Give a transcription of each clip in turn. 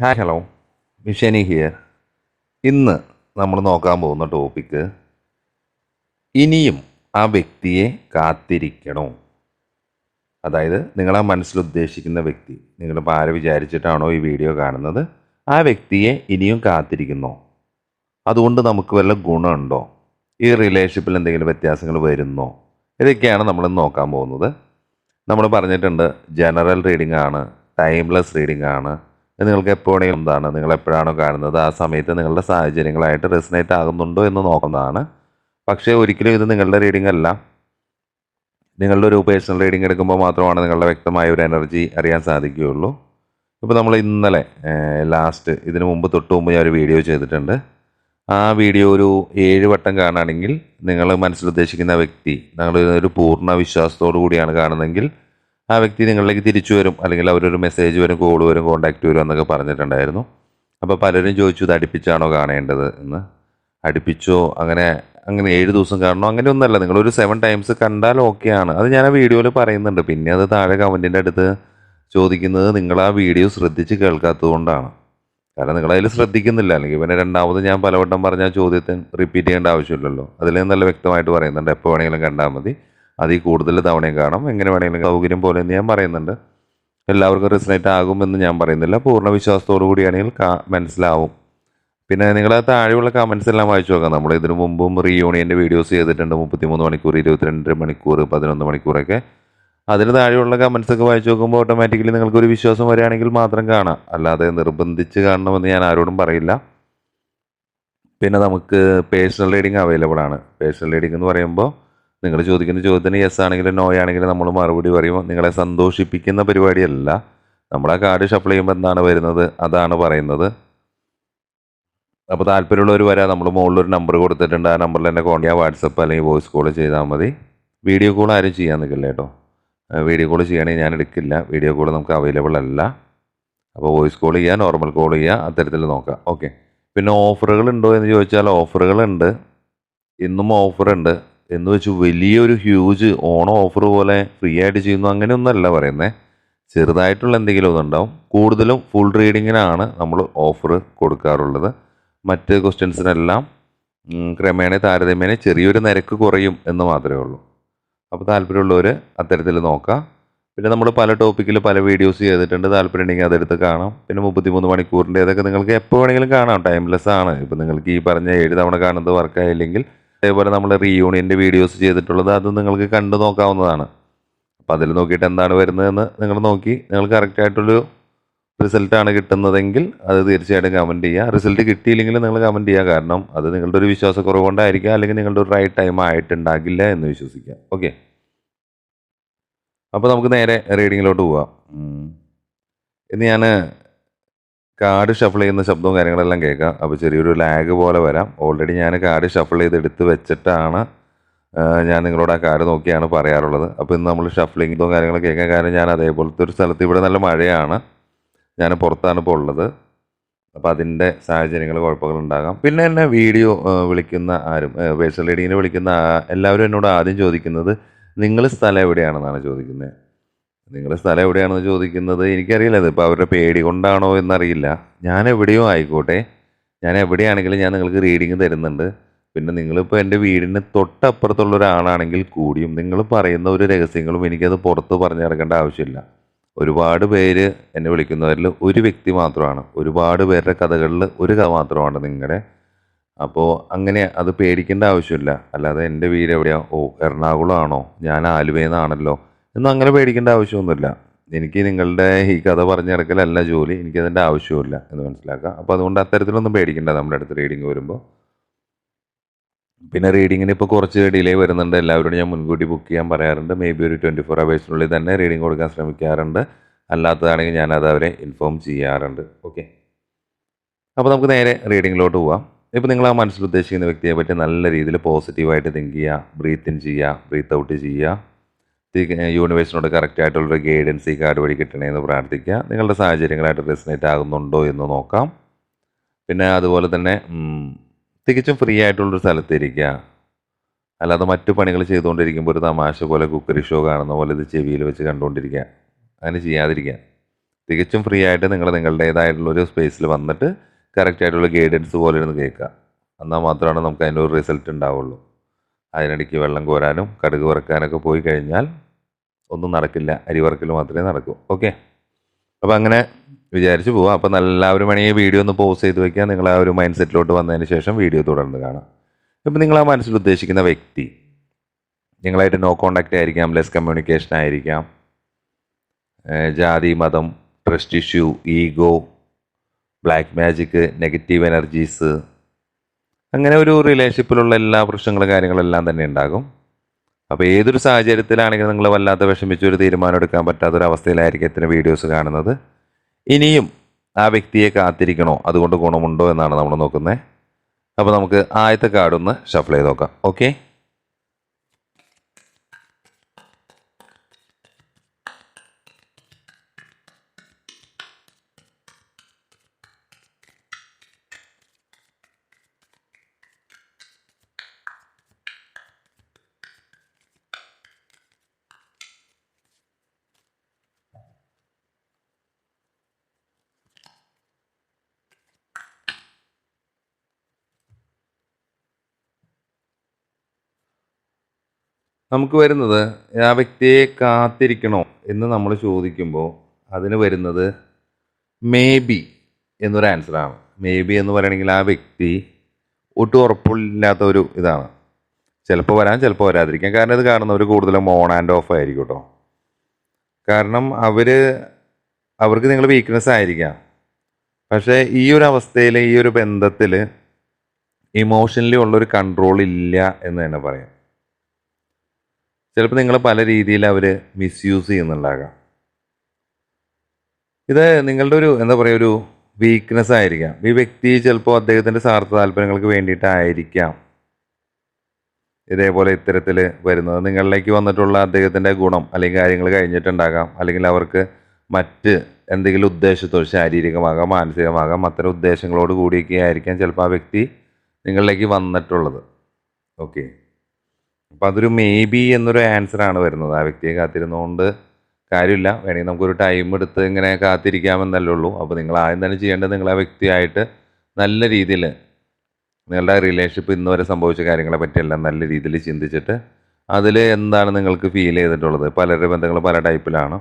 Hi hello മിഷനി here ഇന്ന് നമ്മൾ നോക്കാൻ പോകുന്ന ടോപ്പിക്ക് ഇനിയും ആ വ്യക്തിയെ കാത്തിരിക്കണോ. അതായത് നിങ്ങൾ ആ മനസ്സിൽ ഉദ്ദേശിക്കുന്ന വ്യക്തി. നിങ്ങളിപ്പോൾ ആരെ വിചാരിച്ചിട്ടാണോ ഈ വീഡിയോ കാണുന്നത്? ആ വ്യക്തിയെ ഇനിയും കാത്തിരിക്കുന്നോ? അതുകൊണ്ട് നമുക്ക് വല്ല ഗുണമുണ്ടോ? ഈ റിലേഷൻഷിപ്പിൽ എന്തെങ്കിലും വ്യത്യാസങ്ങൾ വരുന്നോ? ഇതൊക്കെയാണ് നമ്മൾ നോക്കാൻ പോകുന്നത്. നമ്മൾ പറഞ്ഞിട്ടുണ്ട് ജനറൽ റീഡിംഗ് ആണ് ടൈംലെസ് റീഡിംഗ് ആണ് നിങ്ങൾക്ക് എപ്പോഴാണ് എന്താണ്? നിങ്ങൾ എപ്പോഴാണോ കാണുന്നത്? ആ സമയത്ത് നിങ്ങളുടെ സാഹചര്യങ്ങളായിട്ട് റെസിനേറ്റ് ആകുന്നുണ്ടോ എന്ന് നോക്കുന്നതാണ്. പക്ഷേ ഒരിക്കലും ഇത് നിങ്ങളുടെ റീഡിംഗ് അല്ല. നിങ്ങളുടെ ഒരു പേഴ്സണൽ റീഡിംഗ് എടുക്കുമ്പോൾ മാത്രമാണ് നിങ്ങളുടെ വ്യക്തമായ ഒരു എനർജി അറിയാൻ സാധിക്കുകയുള്ളൂ. ഇപ്പോൾ നമ്മൾ ഇന്നലെ ലാസ്റ്റ് ഇതിനു മുമ്പ് തൊട്ട് മുമ്പ് ഞാൻ ഒരു വീഡിയോ ചെയ്തിട്ടുണ്ട്. ആ വീഡിയോ ഒരു ഏഴ് വട്ടം കാണുകയാണെങ്കിൽ നിങ്ങൾ മനസ്സിലുദ്ദേശിക്കുന്ന വ്യക്തി നിങ്ങളൊരു പൂർണ വിശ്വാസത്തോടു കൂടിയാണ് കാണുന്നതെങ്കിൽ ആ വ്യക്തി നിങ്ങളിലേക്ക് തിരിച്ചു വരും അല്ലെങ്കിൽ അവരൊരു മെസ്സേജ് വരും കോൾ വരും കോൺടാക്റ്റ് വരും എന്നൊക്കെ പറഞ്ഞിട്ടുണ്ടായിരുന്നു. അപ്പോൾ പലരും ചോദിച്ചു ഇത് അടുപ്പിച്ചാണോ കാണേണ്ടത്? എന്ന്. അടുപ്പിച്ചോ? അങ്ങനെ അങ്ങനെ ഏഴ് ദിവസം കാണണോ? അങ്ങനെ ഒന്നല്ല നിങ്ങളൊരു സെവൻ ടൈംസ് കണ്ടാൽ ഓക്കെയാണ് അത് ഞാൻ ആ വീഡിയോയിൽ പറയുന്നുണ്ട്. പിന്നെ അത് താഴെ കമന്റിന്റെ അടുത്ത് ചോദിക്കുന്നത് നിങ്ങൾ ആ വീഡിയോ ശ്രദ്ധിച്ച് കേൾക്കാത്തത് കൊണ്ടാണ്. കാരണം നിങ്ങളതിൽ ശ്രദ്ധിക്കുന്നില്ല. അല്ലെങ്കിൽ പിന്നെ രണ്ടാമത് ഞാൻ പലവട്ടം പറഞ്ഞ ചോദ്യത്തിന് റിപ്പീറ്റ് ചെയ്യേണ്ട ആവശ്യമില്ലല്ലോ. അതിൽ നല്ല വ്യക്തമായിട്ട് പറയുന്നുണ്ട്. എപ്പോൾ വേണമെങ്കിലും കണ്ടാൽ മതി. അതിൽ കൂടുതൽ തവണയും കാണാം. എങ്ങനെ വേണമെങ്കിലും സൗകര്യം പോലെ എന്ന് ഞാൻ പറയുന്നുണ്ട്. എല്ലാവർക്കും റിസനേറ്റ് ആകുമെന്ന് ഞാൻ പറയുന്നില്ല. പൂർണ വിശ്വാസത്തോടു കൂടിയാണെങ്കിൽ കാ- മനസ്സിലാവും. പിന്നെ നിങ്ങൾ താഴെയുള്ള കമൻസ് എല്ലാം വായിച്ചു നോക്കാം. നമ്മൾ ഇതിനു മുമ്പും റീയൂണിയന്റെ വീഡിയോസ് ചെയ്തിട്ടുണ്ട്. മുപ്പത്തിമൂന്ന് മണിക്കൂർ ഇരുപത്തിരണ്ട് മണിക്കൂർ പതിനൊന്ന് മണിക്കൂറൊക്കെ. അതിന് താഴെയുള്ള കമൻസ് ഒക്കെ വായിച്ചു നോക്കുമ്പോൾ ഓട്ടോമാറ്റിക്കലി നിങ്ങൾക്കൊരു വിശ്വാസം വരികയാണെങ്കിൽ മാത്രം കാണാം. അല്ലാതെ നിർബന്ധിച്ച് കാണണമെന്ന് ഞാൻ ആരോടും പറയില്ല. പിന്നെ നമുക്ക് പേഴ്സണൽ റീഡിങ് അവൈലബിൾ ആണ്. പേഴ്സണൽ റീഡിംഗ് എന്ന് പറയുമ്പോൾ നിങ്ങൾ ചോദിക്കുന്ന ചോദ്യത്തിന് യെസ് ആണെങ്കിലും നോ ആണെങ്കിലും നമ്മൾ മറുപടി പറയും. നിങ്ങളെ സന്തോഷിപ്പിക്കുന്ന പരിപാടിയല്ല. നമ്മളെ കാർഡ് ഷഫിൾ ചെയ്യുമ്പോൾ എന്താണ് വരുന്നത്? അതാണ് പറയുന്നത്. അപ്പോൾ താല്പര്യമുള്ളവർ വരാം. നമ്മൾ മുകളിൽ ഒരു നമ്പർ കൊടുത്തിട്ടുണ്ട്. ആ നമ്പറിൽ തന്നെ കോൺടാക്ട് വാട്സപ്പ് അല്ലെങ്കിൽ വോയിസ് കോൾ ചെയ്താൽ മതി. വീഡിയോ കോൾ ആരും ചെയ്യാൻ നിൽക്കില്ല കേട്ടോ. വീഡിയോ കോൾ ചെയ്യണമെങ്കിൽ ഞാൻ എടുക്കില്ല. വീഡിയോ കോൾ നമുക്ക് അവൈലബിൾ അല്ല. അപ്പോൾ വോയിസ് കോൾ ചെയ്യുക നോർമൽ കോൾ ചെയ്യുക അത്തരത്തിൽ നോക്കാം. ഓക്കെ പിന്നെ ഓഫറുകൾ ഉണ്ടോ എന്ന് ചോദിച്ചാൽ ഓഫറുകളുണ്ട് ഇന്നും ഓഫറുണ്ട് എന്ന് വെച്ച് വലിയൊരു ഹ്യൂജ് ഓണോ ഓഫർ പോലെ ഫ്രീ ആയിട്ട് ചെയ്യുന്നു. അങ്ങനെയൊന്നല്ല പറയുന്നത് ചെറുതായിട്ടുള്ള എന്തെങ്കിലും ഇതുണ്ടാവും കൂടുതലും ഫുൾ റീഡിങ്ങിനാണ് നമ്മൾ ഓഫർ കൊടുക്കാറുള്ളത്. മറ്റ് ക്വസ്റ്റ്യൻസിനെല്ലാം ക്രമേണ താരതമ്യേന ചെറിയൊരു നിരക്ക് കുറയും എന്ന് മാത്രമേ ഉള്ളൂ. അപ്പോൾ താല്പര്യമുള്ളവർ അത്തരത്തിൽ നോക്കാം. പിന്നെ നമ്മൾ പല ടോപ്പിക്കിൽ പല വീഡിയോസ് ചെയ്തിട്ടുണ്ട്. താല്പര്യം ഉണ്ടെങ്കിൽ അതെടുത്ത് കാണാം. പിന്നെ മുപ്പത്തിമൂന്ന് മണിക്കൂറിന്റെ ഇതൊക്കെ നിങ്ങൾക്ക് എപ്പോൾ വേണമെങ്കിലും കാണാം. ടൈംലെസ് ആണ്. ഇപ്പോൾ നിങ്ങൾക്ക് ഈ പറഞ്ഞ ഏഴ് തവണ കാണുന്നത് വർക്കായില്ലെങ്കിൽ അതേപോലെ നമ്മൾ റീയൂണിയന്റെ വീഡിയോസ് ചെയ്തിട്ടുള്ളത് അത് നിങ്ങൾക്ക് കണ്ടു നോക്കാവുന്നതാണ്. അപ്പം അതിൽ നോക്കിയിട്ട് എന്താണ് വരുന്നതെന്ന് നിങ്ങൾ നോക്കി നിങ്ങൾ കറക്റ്റായിട്ടൊരു റിസൾട്ടാണ് കിട്ടുന്നതെങ്കിൽ അത് തീർച്ചയായിട്ടും കമന്റ് ചെയ്യുക റിസൾട്ട് കിട്ടിയില്ലെങ്കിൽ നിങ്ങൾ കമന്റ് ചെയ്യുക കാരണം അത് നിങ്ങളുടെ ഒരു വിശ്വാസക്കുറവ് കൊണ്ടായിരിക്കുക അല്ലെങ്കിൽ നിങ്ങളുടെ ഒരു റൈറ്റ് ടൈം ആയിട്ടുണ്ടാകില്ല എന്ന് വിശ്വസിക്കുക ഓക്കെ അപ്പോൾ നമുക്ക് നേരെ റീഡിങ്ങിലോട്ട് പോവാം. ഇന്ന് ഞാൻ കാർഡ് ഷഫിൾ ചെയ്യുന്ന ശബ്ദവും കാര്യങ്ങളെല്ലാം കേൾക്കാം. അപ്പോൾ ചെറിയൊരു ലാഗ് പോലെ വരാം. ഓൾറെഡി ഞാൻ കാർഡ് ഷഫിൾ ചെയ്ത് എടുത്ത് വെച്ചിട്ടാണ് ഞാൻ നിങ്ങളോട് ആ കാർഡ് നോക്കിയാണ് പറയാറുള്ളത്. അപ്പോൾ ഇന്ന് നമ്മൾ ഷഫ്ലിങ്ങും കാര്യങ്ങളൊക്കെ കേൾക്കാൻ കാരണം ഞാൻ അതേപോലത്തെ ഒരു സ്ഥലത്ത് ഇവിടെ നല്ല മഴയാണ്. ഞാൻ പുറത്താണ് ഇപ്പോൾ ഉള്ളത്. അപ്പോൾ അതിന്റെ സാഹചര്യങ്ങൾ കുഴപ്പങ്ങൾ ഉണ്ടാകാം പിന്നെ എന്നെ വീഡിയോ വിളിക്കുന്ന ആരും പേഴ്സണൽ റീഡിങ്ങിന് വിളിക്കുന്ന എല്ലാവരും എന്നോട് ആദ്യം ചോദിക്കുന്നത് നിങ്ങൾ സ്ഥലം എവിടെയാണെന്നാണ് ചോദിക്കുന്നത്? നിങ്ങൾ സ്ഥലം എവിടെയാണെന്ന് ചോദിക്കുന്നത്? എനിക്കറിയില്ല ഇതിപ്പോൾ അവരുടെ പേടി കൊണ്ടാണോ എന്നറിയില്ല. ഞാൻ എവിടെയോ ആയിക്കോട്ടെ. ഞാൻ എവിടെയാണെങ്കിലും ഞാൻ നിങ്ങൾക്ക് റീഡിങ് തരുന്നുണ്ട്. പിന്നെ നിങ്ങളിപ്പോൾ എന്റെ വീടിന് തൊട്ടപ്പുറത്തുള്ള ഒരാളാണെങ്കിൽ കൂടിയും നിങ്ങൾ പറയുന്ന ഒരു രഹസ്യങ്ങളും എനിക്കത് പുറത്ത് പറഞ്ഞു നടക്കേണ്ട ആവശ്യമില്ല. ഒരുപാട് പേര് എന്നെ വിളിക്കുന്നവരിൽ ഒരു വ്യക്തി മാത്രമാണ്. ഒരുപാട് പേരുടെ കഥകളിൽ ഒരു കഥ മാത്രമാണ് നിങ്ങളുടെ. അപ്പോൾ അങ്ങനെ അത് പേടിക്കേണ്ട ആവശ്യമില്ല. അല്ലാതെ എന്റെ വീട് എവിടെയാണ് ഓ എറണാകുളമാണോ ഞാൻ ആലുവയിൽ എന്നും അങ്ങനെ പേടിക്കേണ്ട ആവശ്യമൊന്നുമില്ല. എനിക്ക് നിങ്ങളുടെ ഈ കഥ പറഞ്ഞു കിടക്കലല്ല ജോലി എനിക്കതിന്റെ ആവശ്യമില്ല എന്ന് മനസ്സിലാക്കാം അപ്പോൾ അതുകൊണ്ട് അത്തരത്തിലൊന്നും പേടിക്കേണ്ട നമ്മുടെ അടുത്ത് റീഡിങ് വരുമ്പോൾ പിന്നെ റീഡിങ്ങിന് ഇപ്പോൾ കുറച്ച് ഡിലേ വരുന്നുണ്ട്. എല്ലാവരോടും ഞാൻ മുൻകൂട്ടി ബുക്ക് ചെയ്യാൻ പറയാറുണ്ട്. മേ ബി ഒരു ട്വന്റി ഫോർ അവേഴ്സിനുള്ളിൽ തന്നെ റീഡിങ് കൊടുക്കാൻ ശ്രമിക്കാറുണ്ട്. അല്ലാത്തതാണെങ്കിൽ ഞാനത് അവരെ ഇൻഫോം ചെയ്യാറുണ്ട്. ഓക്കെ അപ്പോൾ നമുക്ക് നേരെ റീഡിങ്ങിലോട്ട് പോവാം. ഇപ്പോൾ നിങ്ങൾ ആ മനസ്സിൽ ഉദ്ദേശിക്കുന്ന വ്യക്തിയെ പറ്റി നല്ല രീതിയിൽ പോസിറ്റീവായിട്ട് തിങ്ക് ചെയ്യുക ബ്രീത്ത് ഇൻ ചെയ്യുക ബ്രീത്ത് ഔട്ട് ചെയ്യുക. യൂണിവേഴ്സിനോട് കറക്റ്റ് ആയിട്ടുള്ളൊരു ഗൈഡൻസ് ഈ കാർഡ് വഴി കിട്ടണമെന്ന് പ്രാർത്ഥിക്കുക. നിങ്ങളുടെ സാഹചര്യങ്ങളായിട്ട് റെസിനേറ്റ് ആകുന്നുണ്ടോ എന്ന് നോക്കാം. പിന്നെ അതുപോലെ തന്നെ തികച്ചും ഫ്രീ ആയിട്ടുള്ളൊരു സ്ഥലത്ത് ഇരിക്കുക അല്ലാതെ മറ്റു പണികൾ ചെയ്തുകൊണ്ടിരിക്കുമ്പോൾ ഒരു തമാശ പോലെ കുക്കറി ഷോ കാണുന്ന പോലെ ഇത് ചെവിയിൽ വെച്ച് കണ്ടുകൊണ്ടിരിക്കുക. അങ്ങനെ ചെയ്യാതിരിക്കുക. തികച്ചും ഫ്രീ ആയിട്ട് നിങ്ങൾ നിങ്ങളുടേതായിട്ടുള്ളൊരു സ്പേസിൽ വന്നിട്ട് കറക്റ്റ് ആയിട്ടുള്ള ഗൈഡൻസ് പോലെ ഇരുന്ന് കേൾക്കുക. എന്നാൽ മാത്രമാണ് നമുക്ക് അതിന്റെ ഒരു റിസൾട്ട് ഉണ്ടാവുള്ളൂ. അതിനിടയ്ക്ക് വെള്ളം കോരാനും കടുക് വറുക്കാനൊക്കെ പോയി കഴിഞ്ഞാൽ ഒന്നും നടക്കില്ല. അരി വറുക്കൽ മാത്രമേ നടക്കൂ. ഓക്കെ അപ്പോൾ അങ്ങനെ വിചാരിച്ച് പോവാം. അപ്പോൾ എല്ലാവരും വേണമെങ്കിൽ വീഡിയോ ഒന്ന് പോസ് ചെയ്ത് വെക്കുക. നിങ്ങൾ ആ ഒരു മൈൻഡ് സെറ്റിലോട്ട് വന്നതിന് ശേഷം വീഡിയോ തുടർന്ന് കാണാം. ഇപ്പം നിങ്ങൾ ആ മനസ്സിൽ ഉദ്ദേശിക്കുന്ന വ്യക്തി നിങ്ങളായിട്ട് നോ കോണ്ടാക്റ്റ് ആയിരിക്കാം ലെസ് കമ്മ്യൂണിക്കേഷൻ ആയിരിക്കാം. ജാതി മതം trust issue ego black magic negative energies അങ്ങനെ ഒരു റിലേഷൻഷിപ്പിലുള്ള എല്ലാ പ്രശ്നങ്ങളും കാര്യങ്ങളെല്ലാം തന്നെ ഉണ്ടാകും. അപ്പോൾ ഏതൊരു സാഹചര്യത്തിലാണെങ്കിലും നിങ്ങൾ വല്ലാത്ത വിഷമിച്ച് ഒരു തീരുമാനം എടുക്കാൻ പറ്റാത്തൊരു അവസ്ഥയിലായിരിക്കും ഇത്തരം വീഡിയോസ് കാണുന്നത്. ഇനിയും ആ വ്യക്തിയെ കാത്തിരിക്കണോ? അതുകൊണ്ട് ഗുണമുണ്ടോ എന്നാണ് നമ്മൾ നോക്കുന്നത്. അപ്പോൾ നമുക്ക് ആദ്യത്തെ കാർഡൊന്ന് ഷഫിൾ ചെയ്ത് നോക്കാം. ഓക്കെ നമുക്ക് വരുന്നത് ആ വ്യക്തിയെ കാത്തിരിക്കണോ എന്ന് നമ്മൾ ചോദിക്കുമ്പോൾ അതിന് വരുന്നത് മേ ബി എന്നൊരു ആൻസറാണ് മേ ബി എന്ന് പറയണമെങ്കിൽ ആ വ്യക്തി ഒട്ടും ഉറപ്പില്ലാത്ത ഒരു ഇതാണ്. ചിലപ്പോൾ വരാൻ ചിലപ്പോൾ വരാതിരിക്കാം. കാരണം ഇത് കാണുന്നവർ കൂടുതലും ഓൺ ആൻഡ് ഓഫ് ആയിരിക്കും കേട്ടോ. കാരണം അവർ അവർക്ക് നിങ്ങൾ വീക്ക്നെസ് ആയിരിക്കാം. പക്ഷേ ഈ ഒരു അവസ്ഥയിൽ ഈ ഒരു ബന്ധത്തിൽ ഇമോഷണലി ഉള്ളൊരു കൺട്രോൾ ഇല്ല എന്ന് തന്നെ പറയാം. ചിലപ്പോൾ നിങ്ങൾ പല രീതിയിൽ അവർ മിസ്യൂസ് ചെയ്യുന്നുണ്ടാകാം. ഇത് നിങ്ങളുടെ ഒരു എന്താ പറയുക ഒരു വീക്ക്നെസ് ആയിരിക്കാം. ഈ വ്യക്തി ചിലപ്പോൾ അദ്ദേഹത്തിന്റെ സ്വാർത്ഥ താല്പര്യങ്ങൾക്ക് വേണ്ടിയിട്ടായിരിക്കാം ഇതേപോലെ ഇത്തരത്തിൽ വരുന്നത്. നിങ്ങളിലേക്ക് വന്നിട്ടുള്ള അദ്ദേഹത്തിന്റെ ഗുണം അല്ലെങ്കിൽ കാര്യങ്ങൾ കഴിഞ്ഞിട്ടുണ്ടാകാം. അല്ലെങ്കിൽ അവർക്ക് മറ്റ് എന്തെങ്കിലും ഉദ്ദേശത്തോ ശാരീരികമാകാം മാനസികമാകാം അത്തരം ഉദ്ദേശങ്ങളോട് കൂടിയൊക്കെ ആയിരിക്കാം ചിലപ്പോൾ ആ വ്യക്തി നിങ്ങളിലേക്ക് വന്നിട്ടുള്ളത്. ഓക്കെ അപ്പം അതൊരു മേ ബി എന്നൊരു ആൻസറാണ് വരുന്നത്. ആ വ്യക്തിയെ കാത്തിരുന്നുകൊണ്ട് കാര്യമില്ല. വേണമെങ്കിൽ നമുക്കൊരു ടൈം എടുത്ത് ഇങ്ങനെ കാത്തിരിക്കാമെന്നല്ലേ ഉള്ളൂ. അപ്പോൾ നിങ്ങൾ ആദ്യം തന്നെ ചെയ്യേണ്ടത് നിങ്ങൾ ആ വ്യക്തിയായിട്ട് നല്ല രീതിയിൽ നിങ്ങളുടെ റിലേഷൻഷിപ്പ് ഇന്ന് വരെ സംഭവിച്ച കാര്യങ്ങളെ പറ്റിയെല്ലാം നല്ല രീതിയിൽ ചിന്തിച്ചിട്ട് അതിൽ എന്താണ് നിങ്ങൾക്ക് ഫീൽ ചെയ്തിട്ടുള്ളത്? പലരുടെ ബന്ധങ്ങൾ പല ടൈപ്പിലാണ്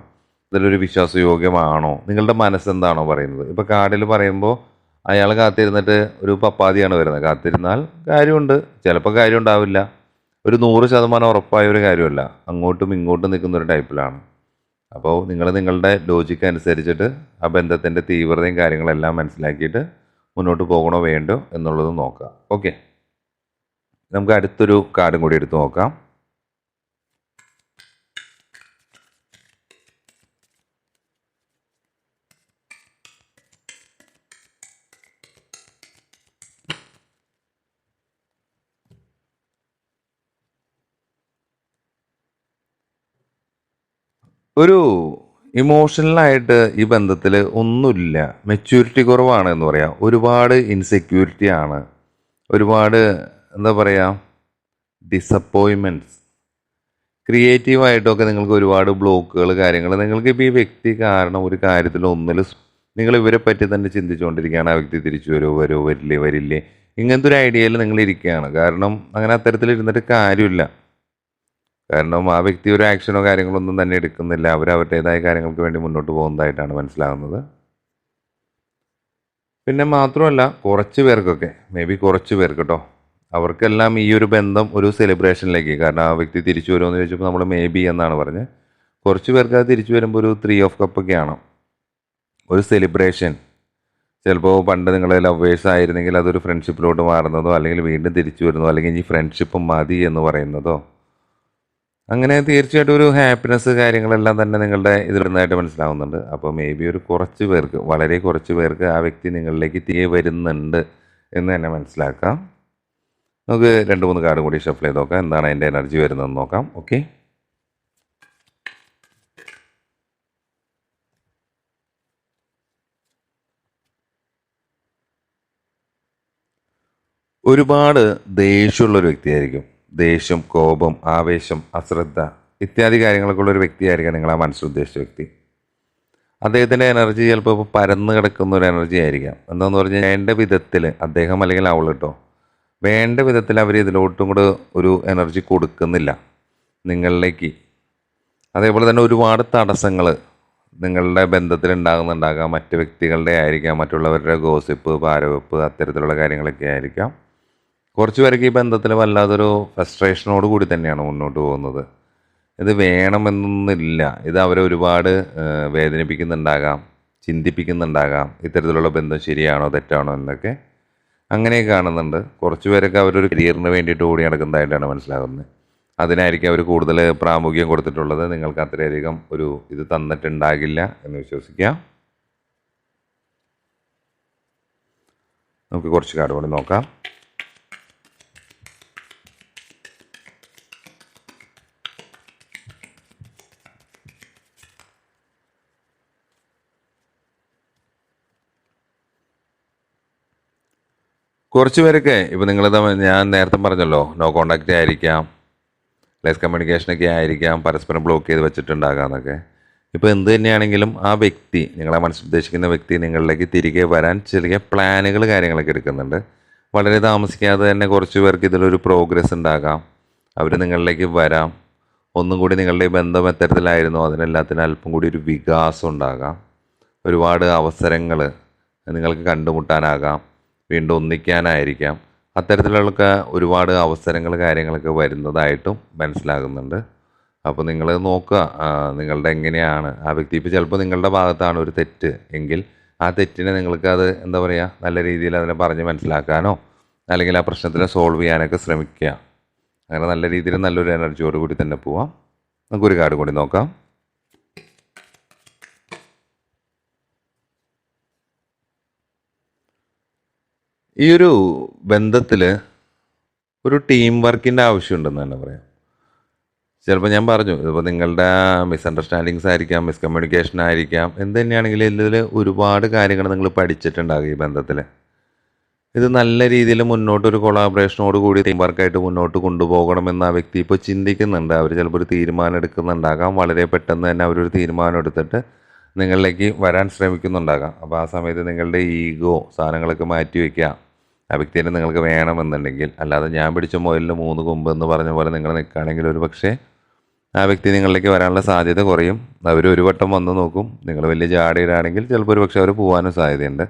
ഇതിലൊരു വിശ്വാസയോഗ്യമാണോ? നിങ്ങളുടെ മനസ്സെന്താണോ പറയുന്നത്? ഇപ്പോൾ കാർഡിൽ പറയുമ്പോൾ അയാൾ കാത്തിരുന്നിട്ട് ഒരു പപ്പാതിയാണ് വരുന്നത്. കാത്തിരുന്നാൽ കാര്യമുണ്ട്. ചിലപ്പോൾ കാര്യം ഉണ്ടാവില്ല ഒരു നൂറ് ശതമാനം ഉറപ്പായ ഒരു കാര്യമല്ല. അങ്ങോട്ടും ഇങ്ങോട്ടും നിൽക്കുന്ന ഒരു ടൈപ്പിലാണ്. അപ്പോൾ നിങ്ങൾ നിങ്ങളുടെ ലോജിക്ക് അനുസരിച്ചിട്ട് ആ ബന്ധത്തിന്റെ തീവ്രതയും കാര്യങ്ങളെല്ലാം മനസ്സിലാക്കിയിട്ട് മുന്നോട്ട് പോകണോ വേണ്ടോ എന്നുള്ളത് നോക്കുക ഓക്കെ നമുക്ക് അടുത്തൊരു കാർഡും കൂടി എടുത്ത് നോക്കാം. ഒരു ഇമോഷണലായിട്ട് ഈ ബന്ധത്തിൽ ഒന്നുമില്ല. മെച്യൂരിറ്റി കുറവാണ് എന്ന് പറയാം. ഒരുപാട് ഇൻസെക്യൂരിറ്റി ആണ്. ഒരുപാട് എന്താ പറയുക ഡിസപ്പോയിൻമെന്റ്സ് ക്രിയേറ്റീവായിട്ടൊക്കെ നിങ്ങൾക്ക് ഒരുപാട് ബ്ലോക്കുകൾ കാര്യങ്ങൾ നിങ്ങൾക്ക് ഇപ്പോൾ ഈ വ്യക്തി കാരണം ഒരു കാര്യത്തിൽ ഒന്നിൽ നിങ്ങൾ ഇവരെ പറ്റി തന്നെ ചിന്തിച്ചുകൊണ്ടിരിക്കുകയാണ്. ആ വ്യക്തി തിരിച്ചു വരുമോ വരുമോ വരില്ലേ വരില്ലേ? ഇങ്ങനത്തെ ഒരു ഐഡിയയിൽ നിങ്ങൾ ഇരിക്കുകയാണ് കാരണം അങ്ങനെ അത്തരത്തിൽ ഇരുന്നിട്ട് കാര്യമില്ല. കാരണം ആ വ്യക്തി ഒരു ആക്ഷനോ കാര്യങ്ങളൊന്നും തന്നെ എടുക്കുന്നില്ല. അവർ അവരുടേതായ കാര്യങ്ങൾക്ക് വേണ്ടി മുന്നോട്ട് പോകുന്നതായിട്ടാണ് മനസ്സിലാകുന്നത്. പിന്നെ മാത്രമല്ല കുറച്ച് പേർക്കൊക്കെ മേ ബി കുറച്ച് പേർക്ക് കേട്ടോ അവർക്കെല്ലാം ഈ ഒരു ബന്ധം ഒരു സെലിബ്രേഷനിലേക്ക് കാരണം ആ വ്യക്തി തിരിച്ചു വരുമോ എന്ന് ചോദിച്ചപ്പോൾ നമ്മൾ മേ ബി എന്നാണ് പറഞ്ഞത് കുറച്ച് പേർക്ക് അത് തിരിച്ചു വരുമ്പോൾ ഒരു ത്രീ ഓഫ് കപ്പൊക്കെ ആണ്. ഒരു സെലിബ്രേഷൻ ചിലപ്പോൾ പണ്ട് നിങ്ങൾ ലവേഴ്സ് ആയിരുന്നെങ്കിൽ അതൊരു ഫ്രണ്ട്ഷിപ്പിലോട്ട് മാറുന്നതോ അല്ലെങ്കിൽ വീണ്ടും തിരിച്ചു വരുന്നതോ അല്ലെങ്കിൽ ഇനി ഫ്രണ്ട്ഷിപ്പ് മതി എന്ന് പറയുന്നതോ അങ്ങനെ തീർച്ചയായിട്ടും ഒരു ഹാപ്പിനെസ് കാര്യങ്ങളെല്ലാം തന്നെ നിങ്ങളുടെ ഇതിലിരുന്നതായിട്ട് മനസ്സിലാവുന്നുണ്ട്. അപ്പോൾ മേ ബി ഒരു കുറച്ച് പേർക്ക് വളരെ കുറച്ച് പേർക്ക് ആ വ്യക്തി നിങ്ങളിലേക്ക് തിരികെ വരുന്നുണ്ട് എന്ന് തന്നെ മനസ്സിലാക്കാം. നമുക്ക് രണ്ട് മൂന്ന് കാർഡും കൂടി ഷഫിൾ ചെയ്ത് നോക്കാം. എന്താണ് അതിന്റെ എനർജി വരുന്നതെന്ന് നോക്കാം. ഓക്കെ ഒരുപാട് ദേഷ്യമുള്ള ഒരു വ്യക്തിയായിരിക്കും. ദേഷ്യം കോപം ആവേശം അശ്രദ്ധ ഇത്യാദി കാര്യങ്ങളൊക്കെ ഉള്ള ഒരു വ്യക്തിയായിരിക്കാം നിങ്ങൾ ആ മനസ്സിലുദ്ദേശിച്ച വ്യക്തി. അദ്ദേഹത്തിന്റെ എനർജി ചിലപ്പോൾ ഇപ്പോൾ പരന്ന് കിടക്കുന്ന ഒരു എനർജി ആയിരിക്കാം. എന്താന്ന് പറഞ്ഞാൽ വേണ്ട വിധത്തിൽ അദ്ദേഹം അല്ലെങ്കിൽ അവൾ കേട്ടോ വേണ്ട വിധത്തിൽ അവർ ഇതിലോട്ടും കൂടെ ഒരു എനർജി കൊടുക്കുന്നില്ല നിങ്ങളിലേക്ക്. അതേപോലെ തന്നെ ഒരുപാട് തടസ്സങ്ങൾ നിങ്ങളുടെ ബന്ധത്തിൽ ഉണ്ടാകുന്നുണ്ടാകാം. മറ്റ് വ്യക്തികളുടെ ആയിരിക്കാം മറ്റുള്ളവരുടെ ഗോസിപ്പ് പാരവെപ്പ് അത്തരത്തിലുള്ള കാര്യങ്ങളൊക്കെ ആയിരിക്കാം. കുറച്ച് പേർക്ക് ഈ ബന്ധത്തിൽ വല്ലാതൊരു ഫ്രസ്ട്രേഷനോട് കൂടി തന്നെയാണ് മുന്നോട്ട് പോകുന്നത്. ഇത് വേണമെന്നൊന്നില്ല. ഇത് അവരെ ഒരുപാട് വേദനിപ്പിക്കുന്നുണ്ടാകാം ചിന്തിപ്പിക്കുന്നുണ്ടാകാം. ഇത്തരത്തിലുള്ള ബന്ധം ശരിയാണോ തെറ്റാണോ എന്നൊക്കെ അങ്ങനെ കാണുന്നുണ്ട്. കുറച്ച് പേരൊക്കെ അവരൊരു കരിയറിന് വേണ്ടിയിട്ട് ഓടി നടക്കുന്നതായിട്ടാണ് മനസ്സിലാകുന്നത്. അതിനായിരിക്കും അവർ കൂടുതൽ പ്രാമുഖ്യം കൊടുത്തിട്ടുള്ളത്. നിങ്ങൾക്ക് അത്രയധികം ഒരു ഇത് തന്നിട്ടുണ്ടാകില്ല എന്ന് വിശ്വസിക്കാം. നമുക്ക് കുറച്ച് കാർഡ് കൂടി നോക്കാം. കുറച്ച് പേരൊക്കെ ഇപ്പം നിങ്ങൾ ഞാൻ നേരത്തെ പറഞ്ഞല്ലോ നോ കോണ്ടാക്റ്റ് ആയിരിക്കാം ലെസ് കമ്മ്യൂണിക്കേഷനൊക്കെ ആയിരിക്കാം പരസ്പരം ബ്ലോക്ക് ചെയ്ത് വെച്ചിട്ടുണ്ടാകാമെന്നൊക്കെ ഇപ്പോൾ എന്ത് തന്നെയാണെങ്കിലും ആ വ്യക്തി നിങ്ങളെ മനസ്സിൽ ഉദ്ദേശിക്കുന്ന വ്യക്തി നിങ്ങളിലേക്ക് തിരികെ വരാൻ ചെറിയ പ്ലാനുകൾ കാര്യങ്ങളൊക്കെ എടുക്കുന്നുണ്ട്. വളരെ താമസിക്കാതെ തന്നെ കുറച്ച് പേർക്ക് ഇതിലൊരു പ്രോഗ്രസ് ഉണ്ടാകാം. അവർ നിങ്ങളിലേക്ക് വരാം. ഒന്നും കൂടി നിങ്ങളുടെ ബന്ധം എത്തരത്തിലായിരുന്നു അതിനെല്ലാത്തിനും അല്പം കൂടി ഒരു വികാസം ഉണ്ടാകാം. ഒരുപാട് അവസരങ്ങൾ നിങ്ങൾക്ക് കണ്ടുമുട്ടാനാകാം. വീണ്ടും ഒന്നിക്കാനായിരിക്കാം. അത്തരത്തിലുള്ള ഒരുപാട് അവസരങ്ങൾ കാര്യങ്ങളൊക്കെ വരുന്നതായിട്ടും മനസ്സിലാകുന്നുണ്ട്. അപ്പോൾ നിങ്ങൾ നോക്കുക നിങ്ങളുടെ എങ്ങനെയാണ്. ആ വ്യക്തി ഇപ്പോൾ ചിലപ്പോൾ നിങ്ങളുടെ ഭാഗത്താണ് ഒരു തെറ്റ് എങ്കിൽ ആ തെറ്റിനെ നിങ്ങൾക്ക് അത് എന്താ പറയുക നല്ല രീതിയിൽ അതിനെ പറഞ്ഞ് മനസ്സിലാക്കാനോ അല്ലെങ്കിൽ ആ പ്രശ്നത്തിനെ സോൾവ് ചെയ്യാനൊക്കെ ശ്രമിക്കുക. അങ്ങനെ നല്ല രീതിയിൽ നല്ലൊരു എനർജിയോട് കൂടി തന്നെ പോവാം. നമുക്കൊരു കാർഡ് കൂടി നോക്കാം. ഈ ഒരു ബന്ധത്തിൽ ഒരു ടീം വർക്കിന്റെ ആവശ്യമുണ്ടെന്ന് തന്നെ പറയാം. ചിലപ്പോൾ ഞാൻ പറഞ്ഞു ഇതിപ്പോൾ നിങ്ങളുടെ മിസ്അണ്ടർസ്റ്റാൻഡിങ്സ് ആയിരിക്കാം മിസ്കമ്മ്യൂണിക്കേഷൻ ആയിരിക്കാം എന്ത് തന്നെയാണെങ്കിലും ഇതിൽ ഒരുപാട് കാര്യങ്ങൾ നിങ്ങൾ പഠിച്ചിട്ടുണ്ടാകും ഈ ബന്ധത്തിൽ ഇത് നല്ല രീതിയിൽ മുന്നോട്ട് ഒരു കൊളാബറേഷനോട് കൂടി ടീം വർക്കായിട്ട് മുന്നോട്ട് കൊണ്ടുപോകണമെന്ന് ആ വ്യക്തി ഇപ്പോൾ ചിന്തിക്കുന്നുണ്ട്. അവർ ചിലപ്പോൾ ഒരു തീരുമാനം എടുക്കുന്നുണ്ടാകാം വളരെ പെട്ടെന്ന് തന്നെ അവരൊരു തീരുമാനം എടുത്തിട്ട് നിങ്ങളിലേക്ക് വരാൻ ശ്രമിക്കുന്നുണ്ടാകാം. അപ്പോൾ ആ സമയത്ത് നിങ്ങളുടെ ഈഗോ സാധനങ്ങളൊക്കെ മാറ്റി വയ്ക്കുക ആ വ്യക്തിനെ നിങ്ങൾക്ക് വേണമെന്നുണ്ടെങ്കിൽ അല്ലാതെ ഞാൻ പിടിച്ച മുയലിന് മൂന്ന് കൊമ്പ് എന്ന് പറഞ്ഞ പോലെ നിങ്ങൾ നിൽക്കുകയാണെങ്കിൽ ഒരു പക്ഷേ ആ വ്യക്തി നിങ്ങളിലേക്ക് വരാനുള്ള സാധ്യത കുറയും. അവർ ഒരു വട്ടം വന്ന് നോക്കും. നിങ്ങൾ വലിയ ജാടിയിലാണെങ്കിൽ ചിലപ്പോൾ ഒരു പക്ഷേ അവർ പോകാനും സാധ്യതയുണ്ട്.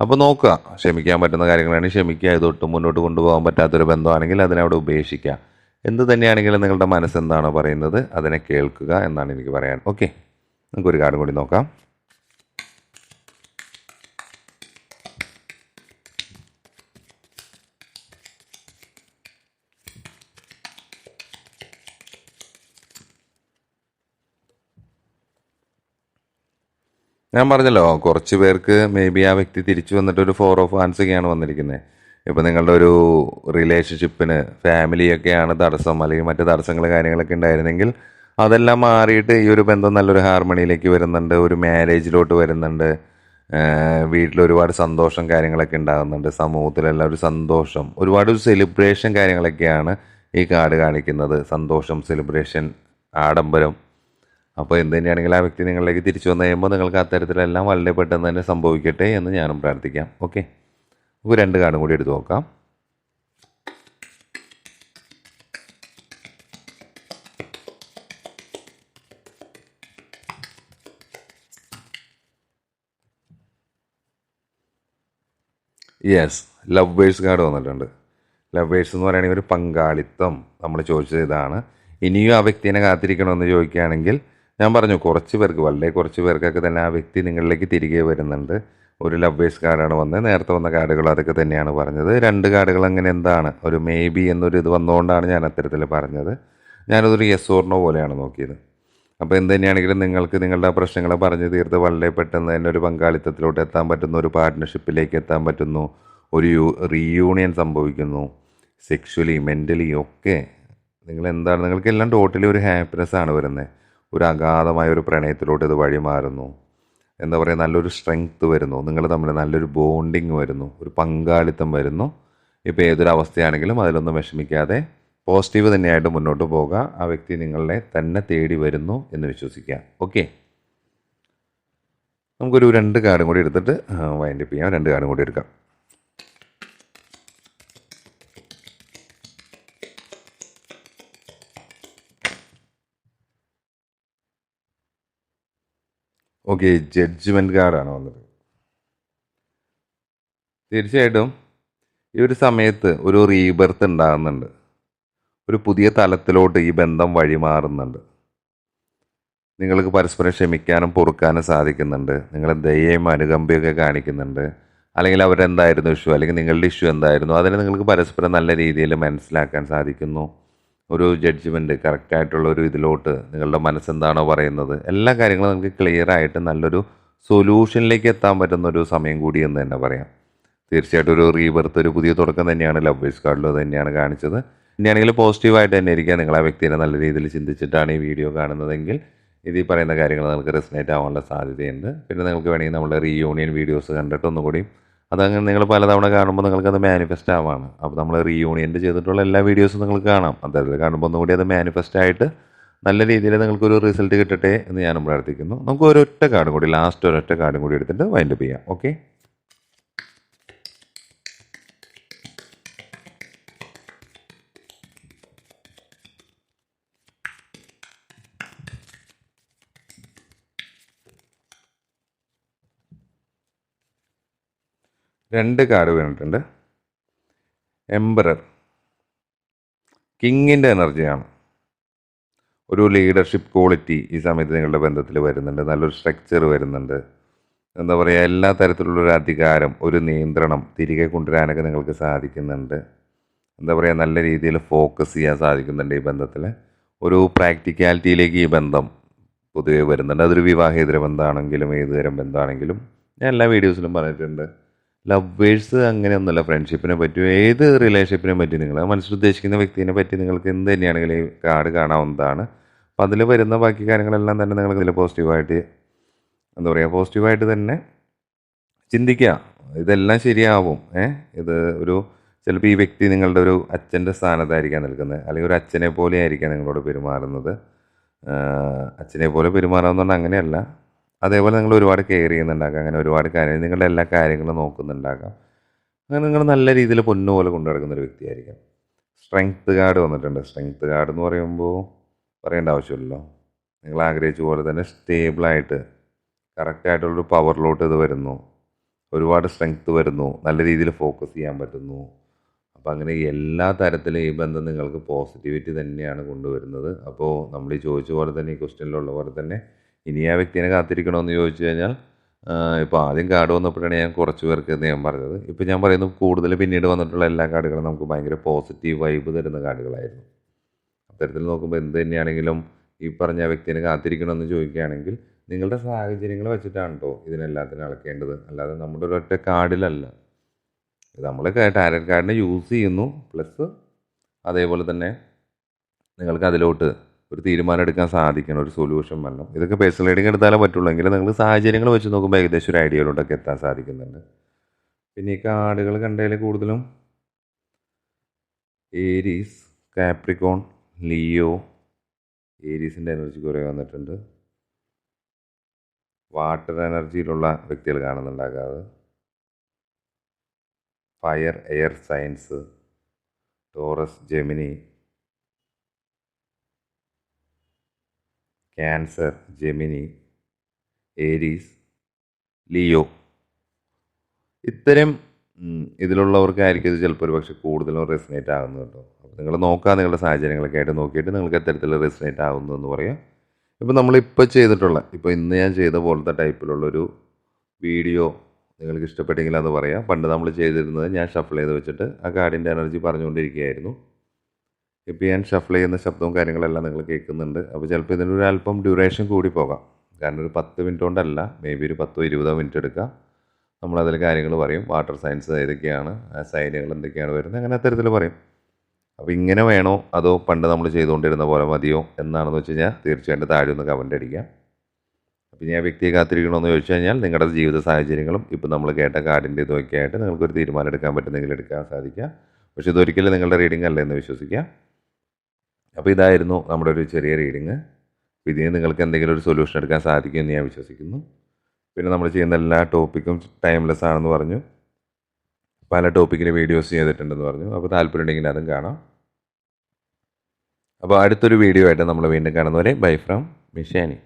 അപ്പോൾ നോക്കുക. ക്ഷമിക്കാൻ പറ്റുന്ന കാര്യങ്ങളാണ് ക്ഷമിക്കുക. ഇതൊട്ടും മുന്നോട്ട് കൊണ്ടുപോകാൻ പറ്റാത്തൊരു ബന്ധമാണെങ്കിൽ അതിനവിടെ ഉപേക്ഷിക്കുക. എന്ത് തന്നെയാണെങ്കിലും നിങ്ങളുടെ മനസ്സെന്താണോ പറയുന്നത് അതിനെ കേൾക്കുക എന്നാണ് എനിക്ക് പറയാൻ. ഓക്കെ. നമുക്കൊരു കാർഡും കൂടി നോക്കാം. ഞാൻ പറഞ്ഞല്ലോ കുറച്ച് പേർക്ക് മേ ബി ആ വ്യക്തി തിരിച്ചു വന്നിട്ട് ഒരു ഫോർ ഓഫ് ഹാൻഡ്സ് ഒക്കെയാണ് വന്നിരിക്കുന്നത് ഇപ്പം നിങ്ങളുടെ ഒരു റിലേഷൻഷിപ്പിന് ഫാമിലിയൊക്കെയാണ് തടസ്സം അല്ലെങ്കിൽ മറ്റു തടസ്സങ്ങൾ കാര്യങ്ങളൊക്കെ ഉണ്ടായിരുന്നെങ്കിൽ അതെല്ലാം മാറിയിട്ട് ഈ ഒരു ബന്ധം നല്ലൊരു ഹാർമണിയിലേക്ക് വരുന്നുണ്ട് ഒരു മാരേജിലോട്ട് വരുന്നുണ്ട്. വീട്ടിൽ ഒരുപാട് സന്തോഷം കാര്യങ്ങളൊക്കെ ഉണ്ടാകുന്നുണ്ട് സമൂഹത്തിലെല്ലാം ഒരു സന്തോഷം ഒരുപാട് ഒരു സെലിബ്രേഷൻ കാര്യങ്ങളൊക്കെയാണ് ഈ കാർഡ് കാണിക്കുന്നത്. സന്തോഷം സെലിബ്രേഷൻ ആഡംബരം അപ്പോൾ എന്ത് തന്നെയാണെങ്കിലും ആ വ്യക്തി നിങ്ങളിലേക്ക് തിരിച്ചു വന്നു കഴിയുമ്പോൾ നിങ്ങൾക്ക് അത്തരത്തിലെല്ലാം വളരെ പെട്ടെന്ന് തന്നെ സംഭവിക്കട്ടെ എന്ന് ഞാനും പ്രാർത്ഥിക്കാം. ഓക്കെ? നമുക്ക് രണ്ട് കാർഡും കൂടി എടുത്ത് നോക്കാം. യെസ് ലവ് ബേഴ്സ് കാർഡ് വന്നിട്ടുണ്ട്. ലവ് ബേഴ്സ് എന്ന് പറയുകയാണെങ്കിൽ ഒരു പങ്കാളിത്തം. നമ്മൾ ചോദിച്ചത് ഇതാണ്. ഇനിയും ആ വ്യക്തിനെ കാത്തിരിക്കണമെന്ന് ചോദിക്കുകയാണെങ്കിൽ ഞാൻ പറഞ്ഞു കുറച്ച് പേർക്ക് വളരെ കുറച്ച് പേർക്കൊക്കെ തന്നെ ആ വ്യക്തി നിങ്ങളിലേക്ക് തിരികെ വരുന്നുണ്ട്. ഒരു ലവേഴ്സ് കാർഡാണ് വന്നത്. നേരത്തെ വന്ന കാർഡുകൾ അതൊക്കെ തന്നെയാണ് പറഞ്ഞത്. രണ്ട് കാർഡുകൾ അങ്ങനെ എന്താണ്? ഒരു മേ ബി എന്നൊരു ഇത് വന്നുകൊണ്ടാണ് ഞാൻ അത്തരത്തിൽ പറഞ്ഞത്. ഞാനതൊരു യെസ് ഓർണോ പോലെയാണ് നോക്കിയത്. അപ്പോൾ എന്ത് തന്നെയാണെങ്കിലും നിങ്ങൾക്ക് നിങ്ങളുടെ പ്രശ്നങ്ങളെ പറഞ്ഞു തീർത്ത് വളരെ പെട്ടെന്ന് തന്നെ ഒരു പങ്കാളിത്തത്തിലോട്ട് എത്താൻ പറ്റുന്നു ഒരു പാർട്ട്ണർഷിപ്പിലേക്ക് എത്താൻ പറ്റുന്നു ഒരു റീയൂണിയൻ സംഭവിക്കുന്നു സെക്ഷലി മെന്റലി ഒക്കെ. നിങ്ങൾ എന്താണ് നിങ്ങൾക്ക് എല്ലാം ടോട്ടലി ഒരു ഹാപ്പിനെസ് ആണ് വരുന്നത്. ഒരു അഗാധമായ ഒരു പ്രണയത്തിലോട്ട് ഇത് വഴിമാറുന്നു. എന്താ പറയുക നല്ലൊരു സ്ട്രെങ്ത്ത് വരുന്നു. നിങ്ങൾ തമ്മിൽ നല്ലൊരു ബോണ്ടിങ് വരുന്നു. ഒരു പങ്കാളിത്തം വരുന്നു. ഇപ്പോൾ ഏതൊരു അവസ്ഥയാണെങ്കിലും അതിലൊന്നും വിഷമിക്കാതെ പോസിറ്റീവ് തന്നെയായിട്ട് മുന്നോട്ട് പോകുക ആ വ്യക്തി നിങ്ങളെ തന്നെ തേടി വരുന്നു എന്ന് വിശ്വസിക്കുക ഓക്കെ നമുക്കൊരു രണ്ട് കാർഡും കൂടി എടുത്തിട്ട് വൈൻഡപ്പ് ചെയ്യാം. രണ്ട് കാർഡും കൂടി എടുക്കാം. ഓക്കെ ജഡ്ജ്മെന്റ് കാർഡാണ് വന്നത് തീർച്ചയായിട്ടും ഈ ഒരു സമയത്ത് ഒരു റീബർത്ത് ഉണ്ടാകുന്നുണ്ട്. ഒരു പുതിയ തലത്തിലോട്ട് ഈ ബന്ധം വഴിമാറുന്നുണ്ട്. നിങ്ങൾക്ക് പരസ്പരം ക്ഷമിക്കാനും പൊറുക്കാനും സാധിക്കുന്നുണ്ട്. നിങ്ങൾ ദയയും അനുകമ്പയൊക്കെ കാണിക്കുന്നുണ്ട്. അല്ലെങ്കിൽ അവരെന്തായിരുന്നു ഇഷ്യൂ അല്ലെങ്കിൽ നിങ്ങളുടെ ഇഷ്യൂ എന്തായിരുന്നു? അതിനെ നിങ്ങൾക്ക് പരസ്പരം നല്ല രീതിയിൽ മനസ്സിലാക്കാൻ സാധിക്കുന്നു. ഒരു ജഡ്ജ്മെന്റ് കറക്റ്റായിട്ടുള്ള ഒരു ഇതിലോട്ട് നിങ്ങളുടെ മനസ്സെന്താണോ പറയുന്നത് എല്ലാ കാര്യങ്ങളും നമുക്ക് ക്ലിയർ ആയിട്ട് നല്ലൊരു സൊല്യൂഷനിലേക്ക് എത്താൻ പറ്റുന്ന ഒരു സമയം കൂടി എന്ന് തന്നെ പറയാം. തീർച്ചയായിട്ടും ഒരു റീബർത്ത് ഒരു പുതിയ തുടക്കം തന്നെയാണ് ലവേഴ്സ് കാർഡിൽ തന്നെയാണ് കാണിച്ചത്. ഇനിയാണെങ്കിൽ പോസിറ്റീവായിട്ട് തന്നെ ഇരിക്കുക നിങ്ങൾ ആ വ്യക്തിനെ നല്ല രീതിയിൽ ചിന്തിച്ചിട്ടാണ് ഈ വീഡിയോ കാണുന്നതെങ്കിൽ ഇത് ഈ പറയുന്ന കാര്യങ്ങൾ നിങ്ങൾക്ക് റെസിനേറ്റ് ആവാനുള്ള സാധ്യതയുണ്ട്. പിന്നെ നിങ്ങൾക്ക് വേണമെങ്കിൽ നമ്മുടെ റീയൂണിയൻ വീഡിയോസ് കണ്ടിട്ട് ഒന്നുകൂടി അതങ്ങനെ നിങ്ങൾ പലതവണ കാണുമ്പോൾ നിങ്ങൾക്കത് മാനിഫെസ്റ്റ് ആവാണ്. അപ്പോൾ നമ്മൾ റീയൂണിയന്റെ ചെയ്തിട്ടുള്ള എല്ലാ വീഡിയോസും നിങ്ങൾക്ക് കാണാം. അതായത് കാണുമ്പോൾ ഒന്നുകൂടി അത് മാനിഫെസ്റ്റ് ആയിട്ട് നല്ല രീതിയിൽ നിങ്ങൾക്കൊരു റിസൾട്ട് കിട്ടട്ടെ എന്ന് ഞാൻ പ്രാർത്ഥിക്കുന്നു നമുക്ക് ഒരൊറ്റ കാർഡും കൂടി ലാസ്റ്റ് ഒരൊറ്റ കാർഡും കൂടി എടുത്തിട്ട് വൈൻഡപ്പ് ചെയ്യാം. ഓക്കെ രണ്ട് കാർഡ് വീണിട്ടുണ്ട് എംബറർ കിങ്ങിന്റെ എനർജിയാണ്. ഒരു ലീഡർഷിപ്പ് ക്വാളിറ്റി ഈ സമയത്ത് നിങ്ങളുടെ ബന്ധത്തിൽ വരുന്നുണ്ട്. നല്ലൊരു സ്ട്രക്ചർ വരുന്നുണ്ട്. എന്താ പറയുക എല്ലാ തരത്തിലുള്ള ഒരു അധികാരം ഒരു നിയന്ത്രണം തിരികെ കൊണ്ടുവരാനൊക്കെ നിങ്ങൾക്ക് സാധിക്കുന്നുണ്ട്. എന്താ പറയുക നല്ല രീതിയിൽ ഫോക്കസ് ചെയ്യാൻ സാധിക്കുന്നുണ്ട് ഈ ബന്ധത്തിൽ ഒരു പ്രാക്ടിക്കാലിറ്റിയിലേക്ക് ഈ ബന്ധം പൊതുവെ വരുന്നുണ്ട്. അതൊരു വിവാഹേതര ബന്ധമാണെങ്കിലും ഏതുതരം ബന്ധമാണെങ്കിലും. ഞാൻ എല്ലാ വീഡിയോസിലും പറഞ്ഞിട്ടുണ്ട്. ലവേഴ്സ് അങ്ങനെയൊന്നുമല്ല. ഫ്രണ്ട്ഷിപ്പിനെ പറ്റിയോ ഏത് റിലേഷൻഷിപ്പിനെ പറ്റി നിങ്ങൾ? മനസ്സിൽ ഉദ്ദേശിക്കുന്ന വ്യക്തിനെ പറ്റി നിങ്ങൾക്ക് എന്ത് തന്നെയാണെങ്കിലും ഈ കാർഡ് കാണാവുന്നതാണ്. അപ്പോൾ അതിൽ വരുന്ന ബാക്കി കാര്യങ്ങളെല്ലാം തന്നെ നിങ്ങൾക്ക് ഇതിൽ പോസിറ്റീവായിട്ട് എന്താ പറയുക പോസിറ്റീവായിട്ട് തന്നെ ചിന്തിക്കുക. ഇതെല്ലാം ശരിയാവും. ഏ ഇത് ഒരു ചിലപ്പോൾ ഈ വ്യക്തി നിങ്ങളുടെ ഒരു അച്ഛന്റെ സ്ഥാനത്തായിരിക്കാൻ നിൽക്കുന്നത്. അല്ലെങ്കിൽ ഒരു അച്ഛനെ പോലെ ആയിരിക്കാം നിങ്ങളോട് പെരുമാറുന്നത്. അച്ഛനെ പോലെ പെരുമാറാവുന്നതുകൊണ്ട് അങ്ങനെയല്ല. അതേപോലെ നിങ്ങൾ ഒരുപാട് കെയർ ചെയ്യുന്നുണ്ടാക്കാം. അങ്ങനെ ഒരുപാട് കാര്യങ്ങൾ നിങ്ങളുടെ എല്ലാ കാര്യങ്ങളും നോക്കുന്നുണ്ടാക്കാം. അങ്ങനെ നിങ്ങൾ നല്ല രീതിയിൽ പൊന്നു പോലെ കൊണ്ടു നടക്കുന്ന ഒരു വ്യക്തിയായിരിക്കാം. സ്ട്രെങ്ത് കാർഡ് വന്നിട്ടുണ്ട്. സ്ട്രെങ്ത് കാർഡ് എന്ന് പറയുമ്പോൾ പറയേണ്ട ആവശ്യമില്ലല്ലോ. നിങ്ങൾ ആഗ്രഹിച്ച പോലെ തന്നെ സ്റ്റേബിളായിട്ട് കറക്റ്റായിട്ടുള്ളൊരു പവറിലോട്ട് ഇത് വരുന്നു. ഒരുപാട് സ്ട്രെങ്ത് വരുന്നു. നല്ല രീതിയിൽ ഫോക്കസ് ചെയ്യാൻ പറ്റുന്നു. അപ്പോൾ അങ്ങനെ എല്ലാ തരത്തിലും ഈ ബന്ധം നിങ്ങൾക്ക് പോസിറ്റിവിറ്റി തന്നെയാണ് കൊണ്ടുവരുന്നത്. അപ്പോൾ നമ്മൾ ഈ ചോദിച്ച പോലെ തന്നെ ഈ ക്വസ്റ്റ്യനിലുള്ള പോലെ തന്നെ ഇനി ആ വ്യക്തിനെ കാത്തിരിക്കണമെന്ന് ചോദിച്ചു കഴിഞ്ഞാൽ ഇപ്പോൾ ആദ്യം കാർഡ് വന്നപ്പോഴാണ് ഞാൻ കുറച്ച് പേർക്ക് ഞാൻ പറഞ്ഞത്. ഇപ്പോൾ ഞാൻ പറയുന്നു കൂടുതൽ പിന്നീട് വന്നിട്ടുള്ള എല്ലാ കാർഡുകളും നമുക്ക് ഭയങ്കര പോസിറ്റീവ് വൈബ് തരുന്ന കാർഡുകളായിരുന്നു. അത്തരത്തിൽ നോക്കുമ്പോൾ എന്ത് തന്നെയാണെങ്കിലും ഈ പറഞ്ഞ വ്യക്തിനെ കാത്തിരിക്കണമെന്ന് ചോദിക്കുകയാണെങ്കിൽ നിങ്ങളുടെ സാഹചര്യങ്ങൾ വെച്ചിട്ടാണ് കേട്ടോ ഇതിനെല്ലാത്തിനും അളക്കേണ്ടത്. അല്ലാതെ നമ്മുടെ ഒരൊറ്റ കാർഡിലല്ല. നമ്മൾ ടാരറ്റ് കാർഡിനെ യൂസ് ചെയ്യുന്നു. പ്ലസ് അതേപോലെ തന്നെ നിങ്ങൾക്ക് അതിലോട്ട് ഒരു തീരുമാനം എടുക്കാൻ സാധിക്കണം ഒരു സൊല്യൂഷൻ വരണം. ഇതൊക്കെ പേഴ്സണൽ റൈഡിങ് എടുത്താലേ പറ്റുള്ളൂ. എങ്കിലും നിങ്ങൾ സാഹചര്യങ്ങൾ വെച്ച് നോക്കുമ്പോൾ ഏകദേശം ഒരു ഐഡിയയിലോട്ടൊക്കെ എത്താൻ സാധിക്കുന്നുണ്ട്. പിന്നെ ഈ കാർഡുകൾ കണ്ടതിൽ കൂടുതലും ഏരീസ് കാപ്രിക്കോൺ ലിയോ ഏരീസിന്റെ എനർജി കുറേ വന്നിട്ടുണ്ട്. വാട്ടർ എനർജിയിലുള്ള വ്യക്തികൾ കാണുന്നുണ്ടാകാതെ fire air signs Taurus Gemini Cancer Gemini Aries Leo. ഇത്തരം ഇതിലുള്ളവർക്കായിരിക്കും ഇത് ചിലപ്പോൾ ഒരു പക്ഷേ കൂടുതലും റെസിനേറ്റ് ആകുന്നു കേട്ടോ അപ്പോൾ നിങ്ങൾ നോക്കാം നിങ്ങളുടെ സാഹചര്യങ്ങളൊക്കെ ആയിട്ട് നോക്കിയിട്ട് നിങ്ങൾക്ക് എത്തരത്തിൽ റെസിനേറ്റ് ആകുന്നു എന്ന് പറയാം. ഇപ്പോൾ നമ്മളിപ്പോൾ ചെയ്തിട്ടുള്ള ഇപ്പോൾ ഇന്ന് ഞാൻ ചെയ്ത പോലത്തെ ടൈപ്പിലുള്ളൊരു വീഡിയോ നിങ്ങൾക്ക് ഇഷ്ടപ്പെട്ടെങ്കിൽ അത് പറയാം. പണ്ട് നമ്മൾ ചെയ്തിരുന്നത് ഞാൻ ഷഫിൾ ചെയ്ത് വെച്ചിട്ട് ആ കാർഡിന്റെ എനർജി പറഞ്ഞുകൊണ്ടിരിക്കുകയായിരുന്നു. ഇപ്പോൾ ഞാൻ ഷഫിൾ ചെയ്യുന്ന ശബ്ദവും കാര്യങ്ങളെല്ലാം നിങ്ങൾ കേൾക്കുന്നുണ്ട്. അപ്പോൾ ചിലപ്പോൾ ഇതിന്റെ ഒരു അല്പം ഡ്യൂറേഷൻ കൂടി പോകാം. കാരണം ഒരു പത്ത് മിനിറ്റ് കൊണ്ടല്ല മേ ബി ഒരു പത്തോ ഇരുപതോ മിനിറ്റ് എടുക്കാം. നമ്മളതിൽ കാര്യങ്ങൾ പറയും. വാട്ടർ സയൻസ് ഏതൊക്കെയാണ് സൈനുകൾ എന്തൊക്കെയാണ് വരുന്നത് അങ്ങനെ അത്തരത്തിൽ പറയും. അപ്പോൾ ഇങ്ങനെ വേണോ? അതോ പണ്ട് നമ്മൾ ചെയ്തുകൊണ്ടിരുന്ന പോലെ മതിയോ എന്നാണെന്ന് വെച്ച് കഴിഞ്ഞാൽ തീർച്ചയായിട്ടും താഴെ ഒന്ന് കമന്റ് അടിക്കാം. അപ്പോൾ ഞാൻ വ്യക്തിയെ കാത്തിരിക്കണമെന്ന് ചോദിച്ചു കഴിഞ്ഞാൽ നിങ്ങളുടെ ജീവിത സാഹചര്യങ്ങളും ഇപ്പോൾ നമ്മൾ കേട്ട കാർഡിന്റെ ഇതൊക്കെ ആയിട്ട് നിങ്ങൾക്കൊരു തീരുമാനം എടുക്കാൻ പറ്റുന്നെങ്കിൽ എടുക്കാൻ സാധിക്കുക പക്ഷേ ഇതൊരിക്കലും നിങ്ങളുടെ റീഡിംഗ് അല്ല എന്ന് വിശ്വസിക്കുക അപ്പോൾ ഇതായിരുന്നു നമ്മുടെ ഒരു ചെറിയ റീഡിങ് ഇതിന് നിങ്ങൾക്ക് എന്തെങ്കിലും ഒരു സൊല്യൂഷൻ എടുക്കാൻ സാധിക്കുമെന്ന് ഞാൻ വിശ്വസിക്കുന്നു. പിന്നെ നമ്മൾ ചെയ്യുന്ന എല്ലാ ടോപ്പിക്കും ടൈംലെസ് ആണെന്ന് പറഞ്ഞു. പല ടോപ്പിക്കിൽ വീഡിയോസ് ചെയ്തിട്ടുണ്ടെന്ന് പറഞ്ഞു. അപ്പോൾ താല്പര്യമുണ്ടെങ്കിൽ അതും കാണാം. അപ്പോൾ അടുത്തൊരു വീഡിയോ ആയിട്ട് നമ്മൾ വീണ്ടും കാണുന്നവരെ ബൈ ഫ്രം മിഷാനി